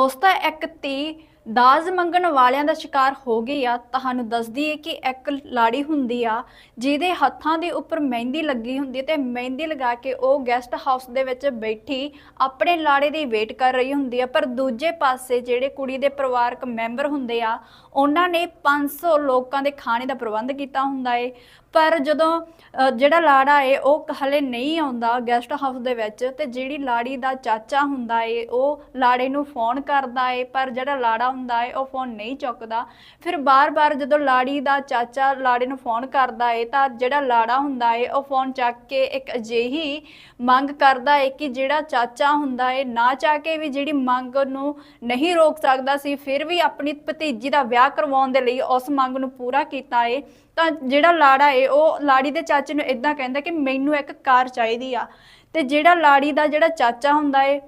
ਦੋਸਤਾ ਇੱਕ ਧੀ ਦਾਜ ਮੰਗਣ ਵਾਲਿਆਂ ਦਾ ਸ਼ਿਕਾਰ ਹੋ ਗਈ ਆ। ਤੁਹਾਨੂੰ ਦੱਸਦੀ ਹੈ ਕਿ ਇੱਕ ਲਾੜੀ ਹੁੰਦੀ ਆ, ਜਿਹਦੇ ਹੱਥਾਂ ਦੇ ਉੱਪਰ ਮਹਿੰਦੀ ਲੱਗੀ ਹੁੰਦੀ ਤੇ ਮਹਿੰਦੀ ਲਗਾ ਕੇ ਉਹ ਗੈਸਟ ਹਾਊਸ ਦੇ ਵਿੱਚ ਬੈਠੀ ਆਪਣੇ ਲਾੜੇ ਦੀ ਵੇਟ ਕਰ ਰਹੀ ਹੁੰਦੀ ਆ। ਪਰ ਦੂਜੇ ਪਾਸੇ ਜਿਹੜੇ ਕੁੜੀ ਦੇ ਪਰਿਵਾਰਕ ਮੈਂਬਰ ਹੁੰਦੇ ਆ, ਉਹਨਾਂ ਨੇ 500 ਲੋਕਾਂ ਦੇ ਖਾਣੇ ਦਾ ਪ੍ਰਬੰਧ ਕੀਤਾ ਹੁੰਦਾ ਏ। ਪਰ ਜਦੋਂ ਜਿਹੜਾ ਲਾੜਾ ਏ, ਉਹ ਹਲੇ ਨਹੀਂ ਆਉਂਦਾ ਗੈਸਟ ਹਾਊਸ ਦੇ ਵਿੱਚ ਤੇ ਜਿਹੜੀ ਲਾੜੀ ਦਾ ਚਾਚਾ ਹੁੰਦਾ ਏ, ਉਹ ਲਾੜੇ ਨੂੰ ਫੋਨ ਕਰਦਾ ਏ। ਪਰ ਜਿਹੜਾ ਲਾੜਾ ਹੁੰਦਾ ਏ, ਉਹ ਫੋਨ ਨਹੀਂ ਚੁੱਕਦਾ। ਫਿਰ ਬਾਰ-ਬਾਰ ਜਦੋਂ ਲਾੜੀ ਦਾ ਚਾਚਾ ਲਾੜੇ ਨੂੰ ਫੋਨ ਕਰਦਾ ਏ, ਤਾਂ ਜਿਹੜਾ ਲਾੜਾ ਹੁੰਦਾ ਏ, ਉਹ ਫੋਨ ਚੱਕ ਕੇ ਇੱਕ ਅਜਿਹੀ ਮੰਗ ਕਰਦਾ ਏ ਕਿ ਜਿਹੜਾ ਚਾਚਾ ਹੁੰਦਾ ਏ, ਨਾ ਚਾਹ ਕੇ ਵੀ ਜਿਹੜੀ ਮੰਗ ਨੂੰ ਨਹੀਂ ਰੋਕ ਸਕਦਾ ਸੀ, ਫਿਰ ਵੀ ਆਪਣੀ ਭਤੀਜੀ ਦਾ ਵਿਆਹ ਕਰਵਾਉਣ ਦੇ ਲਈ ਉਸ ਮੰਗ ਨੂੰ ਪੂਰਾ ਕੀਤਾ ਏ। ਤਾਂ ਜਿਹੜਾ ਲਾੜਾ ਏ, ਉਹ ਲਾੜੀ ਦੇ ਚਾਚੇ ਨੂੰ ਇਦਾਂ ਕਹਿੰਦਾ ਕਿ ਮੈਨੂੰ ਇੱਕ ਕਾਰ ਚਾਹੀਦੀ ਆ। ਤੇ ਜਿਹੜਾ ਲਾੜੀ ਦਾ ਜਿਹੜਾ ਚਾਚਾ ਹੁੰਦਾ ਏ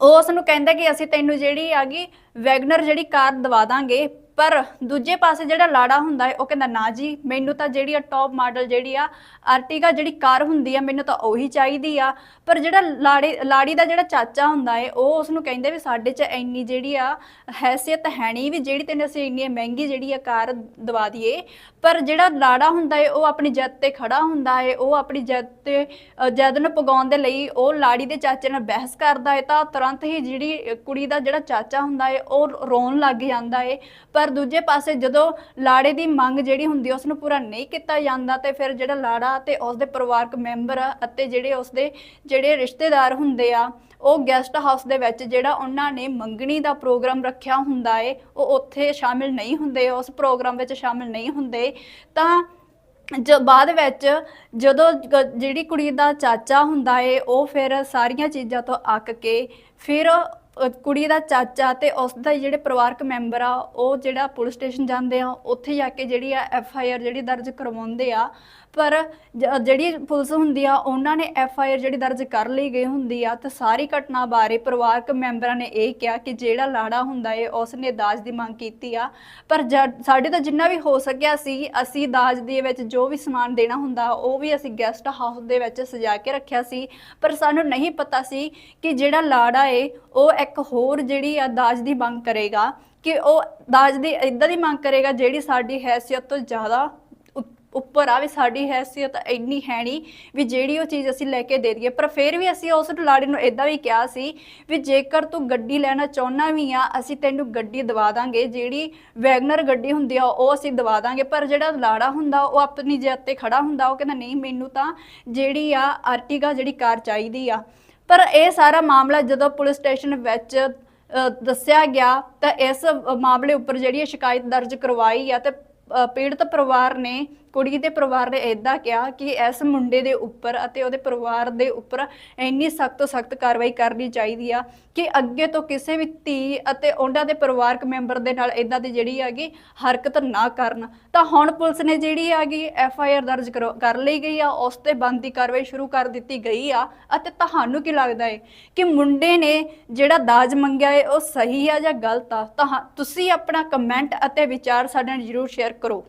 ਉਸ ਨੂੰ ਕਹਿੰਦਾ ਕਿ ਅਸੀਂ ਤੈਨੂੰ ਜਿਹੜੀ ਆਗੀ ਵੈਗਨਰ ਜਿਹੜੀ ਕਾਰ ਦਵਾ ਦਾਂਗੇ ਪਰ ਦੂਜੇ ਪਾਸੇ ਜਿਹੜਾ ਲਾੜਾ ਹੁੰਦਾ ਹੈ, ਉਹ ਕਹਿੰਦਾ, ਨਾ ਜੀ, ਮੈਨੂੰ ਤਾਂ ਜਿਹੜੀ ਆ ਟੌਪ ਮਾਡਲ ਜਿਹੜੀ ਆ ਆਰਟੀਗਾ ਜਿਹੜੀ ਕਾਰ ਹੁੰਦੀ ਆ, ਮੈਨੂੰ ਤਾਂ ਉਹੀ ਚਾਹੀਦੀ ਆ। ਪਰ ਜਿਹੜਾ ਲਾੜੇ, ਲਾੜੀ ਦਾ ਜਿਹੜਾ ਚਾਚਾ ਹੁੰਦਾ ਹੈ, ਉਹ ਉਸ ਨੂੰ ਕਹਿੰਦੇ ਵੀ ਸਾਡੇ 'ਚ ਇੰਨੀ ਜਿਹੜੀ ਆ ਹੈਸੀਅਤ ਹੈ ਨਹੀਂ ਵੀ ਜਿਹੜੀ ਤੈਨੂੰ ਅਸੀਂ ਇੰਨੀ ਮਹਿੰਗੀ ਜਿਹੜੀ ਆ ਕਾਰ ਦਵਾ ਦਈਏ। ਪਰ ਜਿਹੜਾ ਲਾੜਾ ਹੁੰਦਾ ਹੈ, ਉਹ ਆਪਣੀ ਜਿੱਦ ਤੇ ਖੜਾ ਹੁੰਦਾ ਹੈ, ਉਹ ਆਪਣੀ ਜਿੱਦ ਤੇ ਜਦ ਨੂੰ ਪਗਾਉਣ ਦੇ ਲਈ ਉਹ ਲਾੜੀ ਦੇ ਚਾਚੇ ਨਾਲ ਬਹਿਸ ਕਰਦਾ ਹੈ, ਤਾਂ ਤੁਰੰਤ ਹੀ ਜਿਹੜੀ ਕੁੜੀ ਦਾ ਜਿਹੜਾ ਚਾਚਾ ਹੁੰਦਾ ਹੈ, ਉਹ ਰੋਣ ਲੱਗ ਜਾਂਦਾ ਹੈ। ਪਰ ਦੂਜੇ ਪਾਸੇ ਜਦੋਂ ਲਾੜੇ ਦੀ ਮੰਗ ਜਿਹੜੀ ਹੁੰਦੀ ਹੈ ਉਸ ਨੂੰ ਪੂਰਾ ਨਹੀਂ ਕੀਤਾ ਜਾਂਦਾ, ਤੇ ਫਿਰ ਜਿਹੜਾ ਲਾੜਾ ਤੇ ਉਸ ਦੇ ਪਰਿਵਾਰਕ ਮੈਂਬਰ ਅਤੇ ਜਿਹੜੇ ਉਸ ਦੇ ਜਿਹੜੇ ਰਿਸ਼ਤੇਦਾਰ ਹੁੰਦੇ ਆ, ਉਹ ਗੈਸਟ ਹਾਊਸ ਦੇ ਵਿੱਚ ਜਿਹੜਾ ਉਹਨਾਂ ਨੇ ਮੰਗਣੀ ਦਾ ਪ੍ਰੋਗਰਾਮ ਰੱਖਿਆ ਹੁੰਦਾ ਏ, ਉਹ ਉੱਥੇ ਸ਼ਾਮਿਲ ਨਹੀਂ ਹੁੰਦੇ, ਉਸ ਪ੍ਰੋਗਰਾਮ ਵਿੱਚ ਸ਼ਾਮਿਲ ਨਹੀਂ ਹੁੰਦੇ, ਤਾਂ ਜ ਬਾਅਦ ਵਿੱਚ ਜਦੋਂ ਜਿਹੜੀ ਕੁੜੀ ਦਾ ਚਾਚਾ ਹੁੰਦਾ ਏ, ਉਹ ਫਿਰ ਸਾਰੀਆਂ ਚੀਜ਼ਾਂ ਤੋਂ ਅੱਕ ਕੇ ਫਿਰ ਅ, ਕੁੜੀ ਦਾ ਚਾਚਾ ਤੇ ਉਸ ਦਾ ਜਿਹੜੇ ਪਰਿਵਾਰਕ ਮੈਂਬਰ ਆ ਉਹ ਜਿਹੜਾ ਪੁਲਿਸ ਸਟੇਸ਼ਨ ਜਾਂਦੇ ਆ ਉੱਥੇ ਜਾ ਕੇ ਜਿਹੜੀ ਆ ਐਫ ਆਈ ਆਰ ਜਿਹੜੀ ਦਰਜ ਕਰਵਾਉਂਦੇ ਆ ਪਰ ਜਿਹੜੀ ਪੁਲਿਸ ਹੁੰਦੀ ਆ, ਉਹਨਾਂ ਨੇ ਐਫ ਆਈ ਆਰ ਜਿਹੜੀ ਦਰਜ ਕਰ ਲਈ ਗਈ ਹੁੰਦੀ ਆ, ਤੇ ਸਾਰੀ ਘਟਨਾ ਬਾਰੇ ਪਰਿਵਾਰਕ ਮੈਂਬਰਾਂ ਨੇ ਇਹ ਕਿਹਾ ਕਿ ਜਿਹੜਾ ਲਾੜਾ ਹੁੰਦਾ ਏ ਉਸ ਨੇ ਦਾਜ ਦੀ ਮੰਗ ਕੀਤੀ ਆ। ਪਰ ਜਦ- ਸਾਡੇ ਤੋਂ ਜਿੰਨਾ ਵੀ ਹੋ ਸਕਿਆ ਸੀ, ਅਸੀਂ ਦਾਜ ਦੇ ਵਿੱਚ ਜੋ ਵੀ ਸਮਾਨ ਦੇਣਾ ਹੁੰਦਾ, ਉਹ ਵੀ ਅਸੀਂ ਗੈਸਟ ਹਾਊਸ ਦੇ ਵਿੱਚ ਸਜਾ ਕੇ ਰੱਖਿਆ ਸੀ। ਪਰ ਸਾਨੂੰ ਨਹੀਂ ਪਤਾ ਸੀ ਕਿ ਜਿਹੜਾ ਲਾੜਾ ਏ, ਉਹ ਇੱਕ ਹੋਰ ਜਿਹੜੀ ਆ ਦਾਜ ਦੀ ਮੰਗ ਕਰੇਗਾ, ਕਿ ਉਹ ਦਾਜ ਦੀ ਇਦਾਂ ਦੀ ਮੰਗ ਕਰੇਗਾ ਜਿਹੜੀ ਸਾਡੀ ਹੈਸੀਅਤ ਤੋਂ ਜ਼ਿਆਦਾ ਉੱਪਰ ਆ ਵੀ ਸਾਡੀ ਹੈਸੀਅਤ ਇੰਨੀ ਹੈ ਨਹੀਂ ਵੀ ਜਿਹੜੀ ਉਹ ਚੀਜ਼ ਅਸੀਂ ਲੈ ਕੇ ਦੇ ਦਈਏ। ਪਰ ਫਿਰ ਵੀ ਅਸੀਂ ਉਸ ਲਾੜੇ ਨੂੰ ਇਦਾਂ ਵੀ ਕਿਹਾ ਸੀ ਵੀ ਜੇਕਰ ਤੂੰ ਗੱਡੀ ਲੈਣਾ ਚਾਹੁੰਦਾ ਵੀ ਆ, ਅਸੀਂ ਤੈਨੂੰ ਗੱਡੀ ਦਵਾ ਦਾਂਗੇ। ਜਿਹੜੀ ਵੈਗਨਰ ਗੱਡੀ ਹੁੰਦੀ ਆ, ਉਹ ਅਸੀਂ ਦਵਾ ਦਾਂਗੇ। ਪਰ ਜਿਹੜਾ ਲਾੜਾ ਹੁੰਦਾ, ਉਹ ਆਪਣੀ ਜਿੱਦ ਤੇ ਖੜਾ ਹੁੰਦਾ, ਉਹ ਕਹਿੰਦਾ, ਨਹੀਂ, ਮੈਨੂੰ ਤਾਂ ਜਿਹੜੀ ਆ ਆਰਟੀਗਾ ਜਿਹੜੀ ਕਾਰ ਚਾਹੀਦੀ ਆ। ਪਰ ਇਹ ਸਾਰਾ ਮਾਮਲਾ ਜਦੋਂ ਪੁਲਿਸ ਸਟੇਸ਼ਨ ਵਿੱਚ ਦੱਸਿਆ ਗਿਆ, ਤਾਂ ਇਸ ਮਾਮਲੇ ਉੱਪਰ ਜਿਹੜੀ ਸ਼ਿਕਾਇਤ ਦਰਜ ਕਰਵਾਈ ਆ, ਤੇ ਪੀੜਤ ਪਰਿਵਾਰ ਨੇ ਕੁੜੀ ਦੇ ਪਰਿਵਾਰ ਨੇ ਇਦਾਂ ਕਿਹਾ ਕਿ ਇਸ ਮੁੰਡੇ ਦੇ ਉੱਪਰ ਅਤੇ ਉਹਦੇ ਪਰਿਵਾਰ ਦੇ ਉੱਪਰ ਇੰਨੀ ਸਖਤ ਤੋਂ ਸਖਤ ਕਾਰਵਾਈ ਕਰਨੀ ਚਾਹੀਦੀ ਆ ਕਿ ਅੱਗੇ ਤੋਂ ਕਿਸੇ ਵੀ ਧੀ ਅਤੇ ਉਹਨਾਂ ਦੇ ਪਰਿਵਾਰਕ ਮੈਂਬਰ ਦੇ ਨਾਲ ਇਦਾਂ ਦੀ ਜਿਹੜੀ ਹੈਗੀ ਹਰਕਤ ਨਾ ਕਰਨ। ਤਾਂ ਹੁਣ ਪੁਲਿਸ ਨੇ ਜਿਹੜੀ ਹੈਗੀ ਐਫ ਆਈ ਆਰ ਦਰਜ ਕਰੋ- ਕਰ ਲਈ ਗਈ ਆ, ਉਸ ਤੇ ਬੰਦ ਦੀ ਕਾਰਵਾਈ ਸ਼ੁਰੂ ਕਰ ਦਿੱਤੀ ਗਈ ਆ ਅਤੇ ਤੁਹਾਨੂੰ ਕੀ ਲੱਗਦਾ ਹੈ ਕਿ ਮੁੰਡੇ ਨੇ ਜਿਹੜਾ ਦਾਜ ਮੰਗਿਆ ਹੈ ਉਹ ਸਹੀ ਆ ਜਾਂ ਗਲਤ ਆ? ਤਾਂ ਤੁਸੀਂ ਆਪਣਾ ਕਮੈਂਟ ਅਤੇ ਵਿਚਾਰ ਸਾਡੇ ਨਾਲ ਜਰੂਰ ਸ਼ੇਅਰ ਕਰੋ।